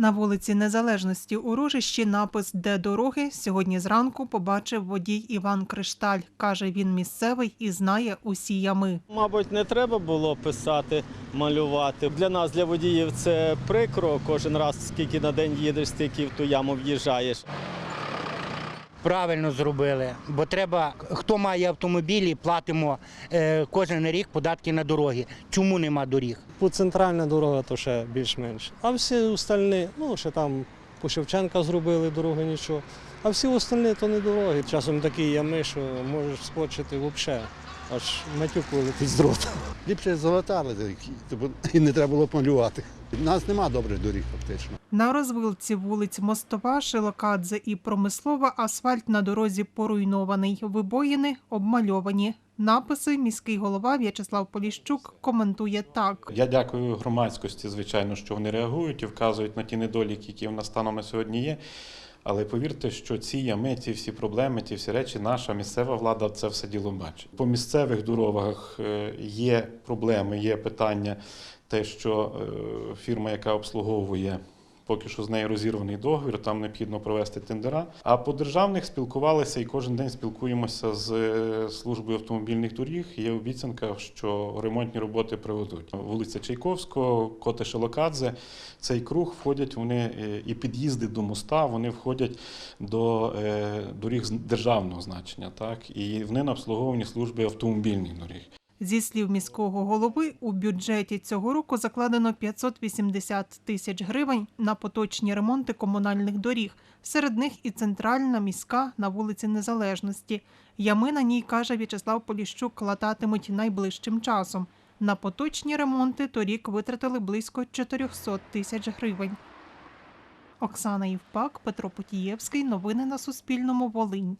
На вулиці Незалежності у Ружищі напис Де дороги сьогодні зранку побачив водій Іван Кришталь. Каже, він місцевий і знає усі ями. Мабуть, не треба було писати, малювати. Для нас, для водіїв, це прикро. Кожен раз, скільки на день їдеш, стільки в ту яму в'їжджаєш. Правильно зробили, бо треба, хто має автомобілі, платимо е, кожен рік податки на дороги. Чому нема доріг? По центральна дорога то ще більш-менш. А всі остальні, ну ще там по Шевченка зробили дороги нічого. А всі остальні то не дороги. Часом такі ями, що можеш скочити взагалі. Аж матюк вилетить з рота. Ліпше золотали, тобто і не треба було малювати. У нас нема добрих доріг фактично. На розвилці вулиць Мостова, Шилокадзе і Промислова асфальт на дорозі поруйнований. Вибоїни обмальовані. Написи міський голова В'ячеслав Поліщук коментує так. Я дякую громадськості, звичайно, що вони реагують і вказують на ті недоліки, які в нас станом на сьогодні є. Але повірте, що ці ями, ці всі проблеми, ті всі речі, наша місцева влада це все діло бачить. По місцевих дорогах е, є проблеми, є питання, те, що е, фірма, яка обслуговує. Поки що з нею розірваний договір, там необхідно провести тендера. А по державних спілкувалися і кожен день спілкуємося з е, службою автомобільних доріг. Є обіцянка, що ремонтні роботи проведуть. Вулиця Чайковського, Коте Шелокадзе. Цей круг входять вони е, і під'їзди до моста. Вони входять до е, доріг державного значення, так і вони на обслуговуванні служби автомобільних доріг. Зі слів міського голови, у бюджеті цього року закладено 580 тисяч гривень на поточні ремонти комунальних доріг. Серед них і центральна міська на вулиці Незалежності. Ями на ній, каже В'ячеслав Поліщук, лататимуть найближчим часом. На поточні ремонти торік витратили близько 400 тисяч гривень. Оксана Євпак, Петро Потієвський. Новини на Суспільному. Волинь.